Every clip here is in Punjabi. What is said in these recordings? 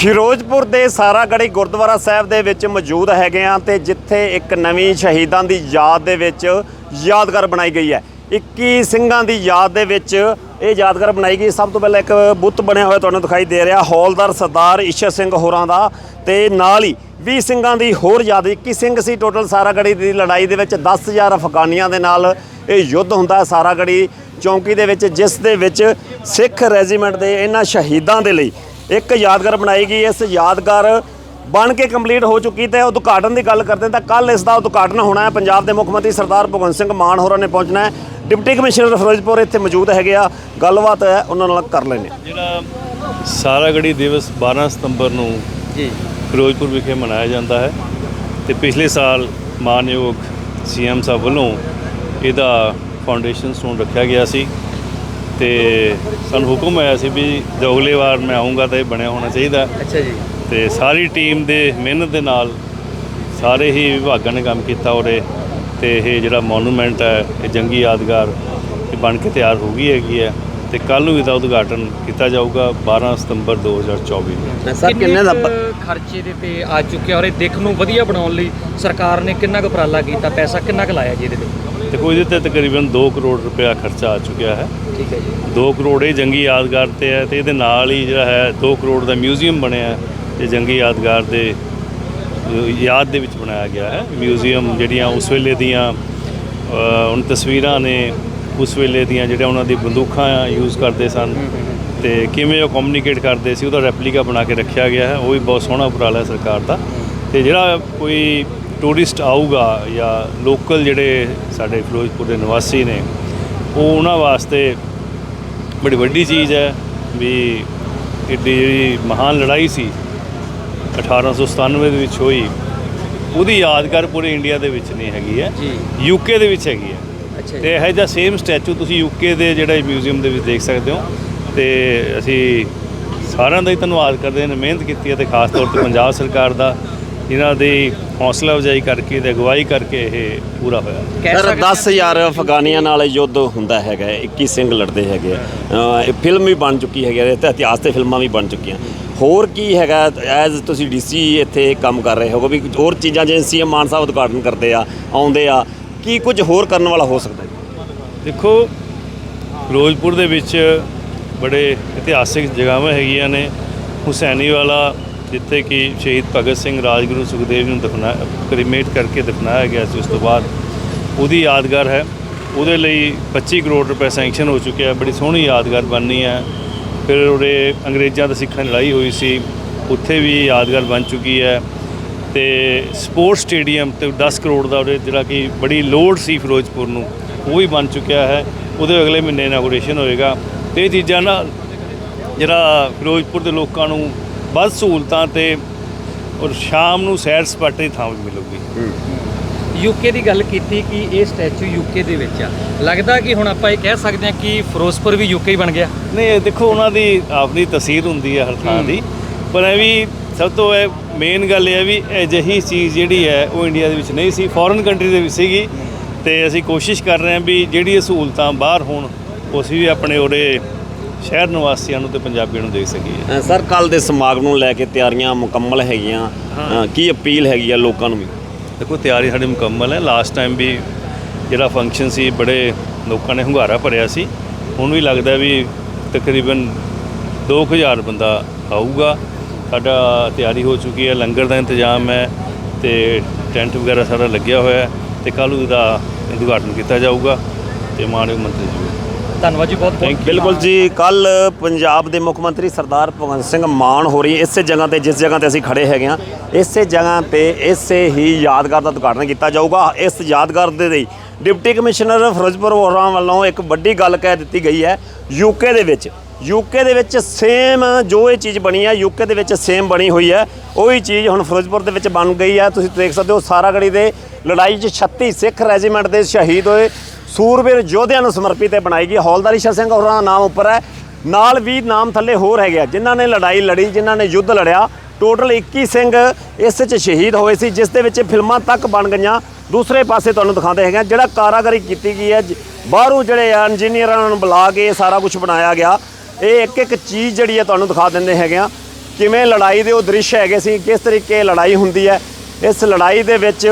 ਫਿਰੋਜ਼ਪੁਰ ਦੇ ਸਾਰਾਗੜੀ ਗੁਰਦੁਆਰਾ ਸਾਹਿਬ ਦੇ ਵਿੱਚ ਮੌਜੂਦ ਹੈਗੇ ਆ ਤੇ ਜਿੱਥੇ ਇੱਕ ਨਵੀਂ ਸ਼ਹੀਦਾਂ ਦੀ ਯਾਦ ਦੇ ਵਿੱਚ ਯਾਦਗਾਰ ਬਣਾਈ ਗਈ ਹੈ। 21 ਸਿੰਘਾਂ ਦੀ ਯਾਦ ਦੇ ਵਿੱਚ ਇਹ ਯਾਦਗਾਰ ਬਣਾਈ ਗਈ। ਸਭ ਤੋਂ ਪਹਿਲਾਂ ਇੱਕ ਬੁੱਤ ਬਣਿਆ ਹੋਇਆ ਤੁਹਾਨੂੰ ਦਿਖਾਈ ਦੇ ਰਿਹਾ, ਹੌਲਦਾਰ ਸਰਦਾਰ ਈਸ਼ਰ ਸਿੰਘ ਹੋਰਾਂ ਦਾ ਤੇ ਨਾਲ ਹੀ 20 ਸਿੰਘਾਂ ਦੀ ਹੋਰ ਯਾਦ 21 ਸਿੰਘ ਸੀ ਟੋਟਲ ਸਾਰਾਗੜੀ ਦੀ ਲੜਾਈ ਦੇ ਵਿੱਚ 10000 ਅਫਗਾਨੀਆਂ ਦੇ ਨਾਲ ਇਹ ਯੁੱਧ ਹੁੰਦਾ ਹੈ ਸਾਰਾਗੜੀ ਚੌਂਕੀ ਦੇ ਵਿੱਚ, ਜਿਸ ਦੇ ਵਿੱਚ ਸਿੱਖ ਰੈਜੀਮੈਂਟ ਦੇ ਇਹਨਾਂ ਸ਼ਹੀਦਾਂ ਦੇ ਲਈ ਇੱਕ ਯਾਦਗਾਰ ਬਣਾਈ ਗਈ ਇਸ ਯਾਦਗਾਰ ਬਣ ਕੇ ਕੰਪਲੀਟ ਹੋ ਚੁੱਕੀ ਤੇ ਉਦਘਾਟਨ ਦੀ ਗੱਲ ਕਰਦੇ ਤਾਂ ਕੱਲ ਇਸ ਦਾ ਉਦਘਾਟਨ ਹੋਣਾ ਹੈ। ਪੰਜਾਬ ਦੇ ਮੁੱਖ ਮੰਤਰੀ ਸਰਦਾਰ ਭਗਵੰਤ ਸਿੰਘ ਮਾਨ ਹੋਰਾਂ ਨੇ ਪਹੁੰਚਣਾ ਹੈ। ਡਿਪਟੀ ਕਮਿਸ਼ਨਰ ਫਿਰੋਜ਼ਪੁਰ ਇੱਥੇ ਮੌਜੂਦ ਹੈਗੇ ਆ। ਗੱਲਬਾਤ ਹੈ ਉਹਨਾਂ ਨਾਲ ਕਰ ਲੈਣੇ ਜਿਹੜਾ ਸਾਰਾਗੜੀ ਦਿਵਸ 12 ਸਤੰਬਰ ਨੂੰ ਜੀ। ਫਿਰੋਜ਼ਪੁਰ ਵਿਖੇ ਮਨਾਇਆ ਜਾਂਦਾ ਹੈ ਤੇ ਪਿਛਲੇ ਸਾਲ ਮਾਨਯੋਗ ਸੀਐਮ ਸਾਹਿਬ ਵੱਲੋਂ ਇਹਦਾ ਫਾਊਂਡੇਸ਼ਨ ਸਟੋਨ ਰੱਖਿਆ ਗਿਆ ਸੀ। ਤੇ ਸਾਨੂੰ ਹੁਕਮ ਆਇਆ ਸੀ ਵੀ ਜੋ ਅਗਲੇ ਵਾਰ ਮੈਂ ਆਉਂਗਾ ਤਾਂ ਇਹ ਬਣਿਆ ਹੋਣਾ ਚਾਹੀਦਾ। ਅੱਛਾ ਜੀ। ਤੇ ਸਾਰੀ ਟੀਮ ਦੇ ਮਿਹਨਤ ਦੇ ਨਾਲ ਸਾਰੇ ਹੀ ਵਿਭਾਗਾਂ ਨੇ ਕੰਮ ਕੀਤਾ ਔਰੇ ਤੇ ਇਹ ਜਿਹੜਾ ਮੋਨੂਮੈਂਟ ਹੈ ਇਹ ਜੰਗੀ ਯਾਦਗਾਰ ਇਹ ਬਣ ਕੇ ਤਿਆਰ ਹੋ ਗਈ ਹੈਗੀ ਹੈ। ਤੇ ਕੱਲ ਨੂੰ ਇਹਦਾ ਉਦਘਾਟਨ ਕੀਤਾ ਜਾਊਗਾ 12 ਸਤੰਬਰ 2024 ਨੂੰ। ਸਰ ਕਿੰਨੇ ਦਾ ਕੁ ਖਰਚੇ ਦੇ ਤੇ ਆ ਚੁੱਕਿਆ ਔਰ ਇਹ ਦੇਖ ਨੂੰ ਵਧੀਆ ਬਣਾਉਣ ਲਈ ਸਰਕਾਰ ਨੇ ਕਿੰਨਾ ਕੁ ਉਪਰਾਲਾ ਕੀਤਾ? ਪੈਸਾ ਕਿੰਨਾ ਕੁ ਲਾਇਆ ਜੀ ਇਹਦੇ ਤੇ? ਦੇਖੋ ਇਹਦੇ ਤੇ ਤਕਰੀਬਨ 2 ਕਰੋੜ ਰੁਪਇਆ ਖਰਚਾ ਆ ਚੁੱਕਿਆ ਹੈ। ਠੀਕ ਹੈ ਜੀ। 2 ਕਰੋੜ ਇਹ ਜੰਗੀ ਯਾਦਗਾਰ ਤੇ ਹੈ ਤੇ ਇਹਦੇ ਨਾਲ ਹੀ ਜਿਹੜਾ ਹੈ 2 ਕਰੋੜ ਦਾ ਮਿਊਜ਼ੀਅਮ ਬਣਿਆ ਹੈ ਇਹ ਜੰਗੀ ਯਾਦਗਾਰ ਦੇ ਅ, ਯਾਦ ਦੇ ਵਿੱਚ ਬਣਾਇਆ ਗਿਆ ਹੈ। ਮਿਊਜ਼ੀਅਮ ਜਿਹੜੀਆਂ ਉਸ ਵੇਲੇ ਦੀਆਂ ਅ, ਹੁਣ ਤਸਵੀਰਾਂ ਨੇ ਉਸ ਵੇਲੇ ਦੀਆਂ ਜਿਹੜੀਆਂ ਉਹਨਾਂ ਦੀ ਬੰਦੂਕਾਂ ਯੂਜ਼ ਕਰਦੇ ਸਨ ਤੇ ਕਿਵੇਂ ਉਹ ਕਮਿਊਨੀਕੇਟ ਕਰਦੇ ਸੀ ਉਹਦਾ ਰੈਪਲੀਕਾ ਬਣਾ ਕੇ ਰੱਖਿਆ ਗਿਆ ਹੈ ਉਹ ਵੀ ਬਹੁਤ ਸੋਹਣਾ ਉਪਰਾਲਾ ਹੈ ਸਰਕਾਰ ਦਾ। ਤੇ ਜਿਹੜਾ ਕੋਈ ਟੂਰਿਸਟ ਆਊਗਾ ਜਾਂ ਲੋਕਲ ਜਿਹੜੇ ਸਾਡੇ ਫਿਰੋਜ਼ਪੁਰ ਦੇ ਨਿਵਾਸੀ ਨੇ ਉਹ ਉਹਨਾਂ ਵਾਸਤੇ ਬੜੀ ਵੱਡੀ ਚੀਜ਼ ਹੈ ਵੀ ਏਡੀ ਜਿਹੜੀ ਮਹਾਨ ਲੜਾਈ ਸੀ 1897 ਦੇ ਵਿੱਚ ਹੋਈ ਉਹਦੀ ਯਾਦਗਾਰ ਪੂਰੇ ਇੰਡੀਆ ਦੇ ਵਿੱਚ ਨਹੀਂ ਹੈਗੀ ਹੈ ਯੂਕੇ ਦੇ ਵਿੱਚ ਹੈਗੀ ਹੈ। ਤੇ ਇਹੋ ਜਿਹਾ ਸੇਮ ਸਟੈਚੂ ਤੁਸੀਂ ਯੂਕੇ ਦੇ ਜਿਹੜੇ ਮਿਊਜ਼ੀਅਮ ਦੇ ਵਿੱਚ ਦੇਖ ਸਕਦੇ ਹੋ। ਤੇ ਅਸੀਂ ਸਾਰਿਆਂ ਦਾ ਹੀ ਧੰਨਵਾਦ ਕਰਦੇ ਹਾਂ ਮਿਹਨਤ ਕੀਤੀ ਹੈ ਤੇ ਖਾਸ ਤੌਰ ਤੇ ਪੰਜਾਬ ਸਰਕਾਰ ਦਾ ਜਿਨ੍ਹਾਂ ਦੀ ਹੌਸਲਾ ਅਫਜ਼ਾਈ ਕਰਕੇ ਤੇ ਅਗਵਾਈ ਕਰਕੇ ਇਹ ਪੂਰਾ ਹੋਇਆ। ਸਰ ਸਕਦੇ ਹਾਂ 10000 ਅਫਗਾਨੀਆਂ ਨਾਲ ਯੁੱਧ ਹੁੰਦਾ ਹੈਗਾ ਹੈ, 21 ਸਿੰਘ ਲੜਦੇ ਹੈਗੇ ਇਹ ਫਿਲਮ ਵੀ ਬਣ ਚੁੱਕੀ ਹੈਗੀ ਹੈ ਤੇ ਇਤਿਹਾਸ ਤੇ ਫਿਲਮਾਂ ਵੀ ਬਣ ਚੁੱਕੀਆਂ। ਹੋਰ ਕੀ ਹੈਗਾ ਐਜ਼ ਤੁਸੀਂ ਡੀਸੀ ਇੱਥੇ ਕੰਮ ਕਰ ਰਹੇ ਹੋਗੇ ਵੀ ਹੋਰ ਚੀਜ਼ਾਂ ਜਿਵੇਂ ਸੀਐਮ ਮਾਨ ਸਾਹਿਬ ਉਦਘਾਟਨ ਕਰਦੇ ਆ ਆਉਂਦੇ ਆ ਕੀ ਕੁਝ ਹੋਰ ਕਰਨ ਵਾਲਾ ਹੋ ਸਕਦਾ ਦੇਖੋ, ਫਿਰੋਜ਼ਪੁਰ ਦੇ ਵਿੱਚ ਬੜੇ ਇਤਿਹਾਸਿਕ ਜਗ੍ਹਾਵਾਂ ਹੈਗੀਆਂ ਨੇ। ਹੁਸੈਨੀ ਵਾਲਾ ਜਿੱਥੇ ਕਿ ਸ਼ਹੀਦ ਭਗਤ ਸਿੰਘ ਰਾਜਗੁਰੂ ਸੁਖਦੇਵ ਨੂੰ ਦਫਨਾ ਕ੍ਰੀਮੇਟ ਕਰਕੇ ਦਫਨਾਇਆ ਗਿਆ ਸੀ ਉਸ ਤੋਂ ਬਾਅਦ, ਉਹਦੀ ਯਾਦਗਾਰ ਹੈ। ਉਹਦੇ ਲਈ 25 ਕਰੋੜ ਰੁਪਏ ਸੈਂਕਸ਼ਨ ਹੋ ਚੁੱਕਿਆ ਬੜੀ ਸੋਹਣੀ ਯਾਦਗਾਰ ਬਣਨੀ ਹੈ। ਫਿਰ ਉਹਦੇ ਅੰਗਰੇਜ਼ਾਂ ਦਾ ਸਿੱਖਾਂ ਲੜਾਈ ਹੋਈ ਸੀ। ਉੱਥੇ ਵੀ ਯਾਦਗਾਰ ਬਣ ਚੁੱਕੀ ਹੈ। ਤੇ ਸਪੋਰਟਸ ਸਟੇਡੀਅਮ ਤੇ 10 ਕਰੋੜ ਦਾ ਉਹਦੇ ਜਿਹੜਾ ਕਿ ਬੜੀ ਲੋੜ ਸੀ ਫਿਰੋਜ਼ਪੁਰ ਨੂੰ। ਉਹ ਵੀ ਬਣ ਚੁੱਕਿਆ ਹੈ। ਉਹਦੇ ਅਗਲੇ ਮਹੀਨੇ ਇਨਾਗੂਰੇਸ਼ਨ ਹੋਏਗਾ। ਤੇ ਇਹ ਚੀਜ਼ਾਂ ਨਾਲ ਜਿਹੜਾ ਫਿਰੋਜ਼ਪੁਰ ਦੇ ਲੋਕਾਂ ਨੂੰ ਵੱਧ ਸਹੂਲਤਾਂ ਤੇ ਔਰ ਸ਼ਾਮ ਨੂੰ ਸੈਰ ਸਪਾਟੇ ਦੀ ਥਾਂ ਵੀ ਮਿਲੂਗੀ। ਯੂਕੇ ਦੀ ਗੱਲ ਕੀਤੀ ਕਿ ਇਹ ਸਟੈਚੂ ਯੂਕੇ ਦੇ ਵਿੱਚ ਆ। ਲੱਗਦਾ ਕਿ ਹੁਣ ਆਪਾਂ ਇਹ ਕਹਿ ਸਕਦੇ ਹਾਂ ਕਿ ਫਿਰੋਜ਼ਪੁਰ ਵੀ ਯੂਕੇ ਹੀ ਬਣ ਗਿਆ। ਨਹੀਂ ਦੇਖੋ ਉਹਨਾਂ ਦੀ ਆਪਣੀ ਤਸਵੀਰ ਹੁੰਦੀ ਹੈ ਹਰ ਥਾਂ ਦੀ। ਪਰ ਇਹ ਵੀ ਸਭ ਤੋਂ ਇਹ ਮੇਨ ਗੱਲ ਇਹ ਹੈ ਵੀ ਅਜਿਹੀ ਚੀਜ਼ ਜਿਹੜੀ ਹੈ ਉਹ ਇੰਡੀਆ ਦੇ ਵਿੱਚ ਨਹੀਂ ਸੀ। ਫੋਰਨ ਕੰਟਰੀ ਦੇ ਵਿੱਚ ਸੀਗੀ। ਤੇ ਅਸੀਂ ਕੋਸ਼ਿਸ਼ ਕਰ ਰਹੇ ਹਾਂ ਵੀ ਜਿਹੜੀ ਸਹੂਲਤਾਂ ਬਾਹਰ ਹੋਣ ਉਹ ਅਸੀਂ ਵੀ ਆਪਣੇ ਉਹਦੇ ਸ਼ਹਿਰ ਨਿਵਾਸੀਆਂ ਨੂੰ ਤੇ ਪੰਜਾਬੀਆਂ ਨੂੰ ਦੇ ਸਕੀਏ। ਅ, ਸਰ ਕੱਲ ਦੇ ਸਮਾਗਮ ਨੂੰ ਲੈ ਕੇ ਤਿਆਰੀਆਂ ਮੁਕੰਮਲ ਹੈਗੀਆਂ। ਅ, ਕੀ ਅਪੀਲ ਹੈਗੀ ਆ ਲੋਕਾਂ ਨੂੰ ਵੀ? ਦੇਖੋ ਤਿਆਰੀ ਸਾਡੀ ਮੁਕੰਮਲ ਹੈ। ਲਾਸਟ ਟਾਈਮ ਵੀ ਜਿਹੜਾ ਫੰਕਸ਼ਨ ਸੀ ਬੜੇ ਲੋਕਾਂ ਨੇ ਹੁੰਗਾਰਾ ਭਰਿਆ ਸੀ। ਹੁਣ ਵੀ ਲੱਗਦਾ ਵੀ ਤਕਰੀਬਨ 2000 ਬੰਦਾ ਆਊਗਾ। ਸਾਡਾ ਤਿਆਰੀ ਹੋ ਚੁੱਕੀ ਹੈ। ਲੰਗਰ ਦਾ ਇੰਤਜ਼ਾਮ ਹੈ ਤੇ ਟੈਂਟ ਵਗੈਰਾ ਸਾਰਾ ਲੱਗਿਆ ਹੋਇਆ ਹੈ। ਤੇ ਕੱਲ੍ਹ ਨੂੰ ਇਹਦਾ ਉਦਘਾਟਨ ਕੀਤਾ ਜਾਊਗਾ ਤੇ ਮਾਨਯੋਗ ਮੰਤਰੀ ਜੀ ਧੰਨਵਾਦ ਜੀ ਬਹੁਤ ਬਹੁਤ. ਬਿਲਕੁਲ ਜੀ ਕੱਲ ਪੰਜਾਬ ਦੇ ਮੁੱਖ ਮੰਤਰੀ ਸਰਦਾਰ ਭਗਵੰਤ ਸਿੰਘ ਮਾਨ ਹੋ ਰਹੀ ਇਸੇ ਜਗ੍ਹਾ ਤੇ ਜਿਸ ਜਗ੍ਹਾ ਤੇ ਅਸੀਂ ਖੜੇ ਹੈਗੇ ਆ ਇਸੇ ਜਗ੍ਹਾ ਤੇ ਇਸੇ ਹੀ ਯਾਦਗਾਰ ਦਾ ਉਦਘਾਟਨ ਕੀਤਾ ਜਾਊਗਾ। ਇਸ ਯਾਦਗਾਰ ਦੇ ਲਈ ਡਿਪਟੀ ਕਮਿਸ਼ਨਰ ਫਿਰੋਜ਼ਪੁਰ ਹੋਰਾਂ ਵੱਲੋਂ ਇੱਕ ਵੱਡੀ ਗੱਲ ਕਹਿ ਦਿੱਤੀ ਗਈ ਹੈ। ਯੂਕੇ ਦੇ ਵਿੱਚ ਯੂਕੇ ਦੇ ਵਿੱਚ ਸੇਮ ਜੋ ਇਹ ਚੀਜ਼ ਬਣੀ ਹੈ ਯੂਕੇ ਦੇ ਵਿੱਚ ਸੇਮ ਬਣੀ ਹੋਈ ਹੈ ਉਹੀ ਚੀਜ਼ ਹੁਣ ਫਿਰੋਜ਼ਪੁਰ ਦੇ ਵਿੱਚ ਬਣ ਗਈ ਹੈ ਤੁਸੀਂ ਦੇਖ ਸਕਦੇ ਹੋ ਸਾਰਾਗੜੀ ਦੇ ਲੜਾਈ 'ਚ 36 ਸਿੱਖ ਰੈਜੀਮੈਂਟ ਦੇ ਸ਼ਹੀਦ ਹੋਏ। ਸੂਰਬੀਰ ਯੋਧਿਆਂ ਨੂੰ ਸਮਰਪਿਤ ਇਹ ਬਣਾਈ ਗਈ ਹੌਲਦਾਰ ਈਸ਼ਰ ਸਿੰਘ ਹੋਰਾਂ ਦਾ ਨਾਮ ਉੱਪਰ ਹੈ। ਨਾਲ ਵੀ ਨਾਮ ਥੱਲੇ ਹੋਰ ਹੈਗੇ ਆ। ਜਿਨ੍ਹਾਂ ਨੇ ਲੜਾਈ ਲੜੀ, ਜਿਨ੍ਹਾਂ ਨੇ ਯੁੱਧ ਲੜਿਆ, ਟੋਟਲ 21 ਸਿੰਘ ਇਸ 'ਚ ਸ਼ਹੀਦ ਹੋਏ ਸੀ, ਜਿਸ ਦੇ ਵਿੱਚ ਫਿਲਮਾਂ ਤੱਕ ਬਣ ਗਈਆਂ। ਦੂਸਰੇ ਪਾਸੇ ਤੁਹਾਨੂੰ ਦਿਖਾਉਂਦੇ ਹੈਗੇ ਜਿਹੜਾ ਕਾਰਾਗਰੀ ਕੀਤੀ ਗਈ ਹੈ। ਜ- ਬਾਹਰੋਂ ਜਿਹੜੇ ਆ ਇੰਜੀਨੀਅਰਾਂ ਨੂੰ ਬੁਲਾ ਕੇ ਸਾਰਾ ਕੁਝ ਬਣਾਇਆ ਗਿਆ। ਇਹ ਇੱਕ ਇੱਕ ਚੀਜ਼ ਜਿਹੜੀ ਹੈ ਤੁਹਾਨੂੰ ਦਿਖਾ ਦਿੰਦੇ ਹੈਗੇ ਆ। ਕਿਵੇਂ ਲੜਾਈ ਦੇ ਉਹ ਦ੍ਰਿਸ਼ ਹੈਗੇ ਸੀ, ਕਿਸ ਤਰੀਕੇ ਲੜਾਈ ਹੁੰਦੀ ਹੈ। ਇਸ ਲੜਾਈ ਦੇ ਵਿੱਚ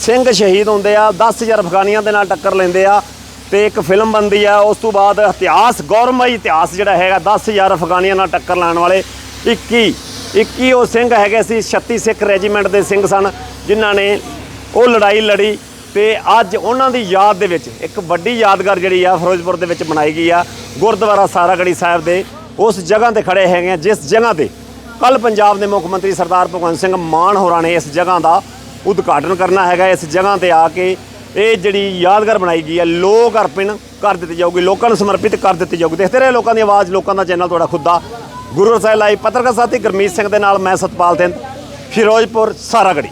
ਸਿੰਘ ਸ਼ਹੀਦ ਹੁੰਦੇ ਆ 10000 ਅਫਗਾਨੀਆਂ ਦੇ ਨਾਲ ਟੱਕਰ ਲੈਂਦੇ ਆ ਤੇ ਇੱਕ ਫਿਲਮ ਬਣਦੀ ਆ, ਉਸ ਤੋਂ ਬਾਅਦ ਇਤਿਹਾਸ ਗੌਰਮਈ ਇਤਿਹਾਸ ਜਿਹੜਾ ਹੈਗਾ 10000 ਅਫਗਾਨੀਆਂ ਨਾਲ ਟੱਕਰ ਲਾਉਣ ਵਾਲੇ 21 21 ਉਹ ਸਿੰਘ ਹੈਗੇ ਸੀ 36 ਸਿੱਖ ਰੈਜੀਮੈਂਟ ਦੇ ਸਿੰਘ ਸਨ, ਜਿਨ੍ਹਾਂ ਨੇ ਉਹ ਲੜਾਈ ਲੜੀ। ਤੇ ਅੱਜ ਉਹਨਾਂ ਦੀ ਯਾਦ ਦੇ ਵਿੱਚ ਇੱਕ ਵੱਡੀ ਯਾਦਗਾਰ ਜਿਹੜੀ ਆ ਫਿਰੋਜ਼ਪੁਰ ਦੇ ਵਿੱਚ ਬਣਾਈ ਗਈ ਆ, ਗੁਰਦੁਆਰਾ ਸਾਰਾਗੜੀ ਸਾਹਿਬ ਦੇ, ਉਸ ਜਗ੍ਹਾ ਤੇ ਖੜੇ ਹੈਗੇ ਆ, ਜਿਸ ਜਗ੍ਹਾ ਤੇ ਕੱਲ ਪੰਜਾਬ ਦੇ ਮੁੱਖ ਮੰਤਰੀ ਸਰਦਾਰ ਭਗਵੰਤ ਸਿੰਘ ਮਾਨ ਹੋਰਾਂ ਨੇ ਇਸ ਜਗ੍ਹਾ ਦਾ ਉਦਘਾਟਨ ਕਰਨਾ ਹੈਗਾ। ਇਸ ਜਗ੍ਹਾ ਤੇ ਆ ਕੇ ਇਹ ਜਿਹੜੀ ਯਾਦਗਾਰ ਬਣਾਈ ਗਈ ਹੈ ਲੋਕ ਅਰਪਣ ਕਰ ਦਿੱਤੀ ਜਾਊਗੀ, ਲੋਕਾਂ ਨੂੰ ਸਮਰਪਿਤ ਕਰ ਦਿੱਤੀ ਜਾਊਗੀ। ਦੇਖਦੇ ਰਹੇ ਲੋਕਾਂ ਦੀ ਆਵਾਜ਼, ਲੋਕਾਂ ਦਾ ਚੈਨਲ ਤੁਹਾਡਾ ਖੁਦ ਦਾ। ਗੁਰੂ ਰਸਾਇ ਲਾਈਵ ਪੱਤਰਕਾਰ ਸਾਥੀ ਗੁਰਮੀਤ ਸਿੰਘ ਦੇ ਨਾਲ ਮੈਂ ਸਤਪਾਲ ਸਿੰਘ ਫਿਰੋਜ਼ਪੁਰ ਸਾਰਾਗੜੀ।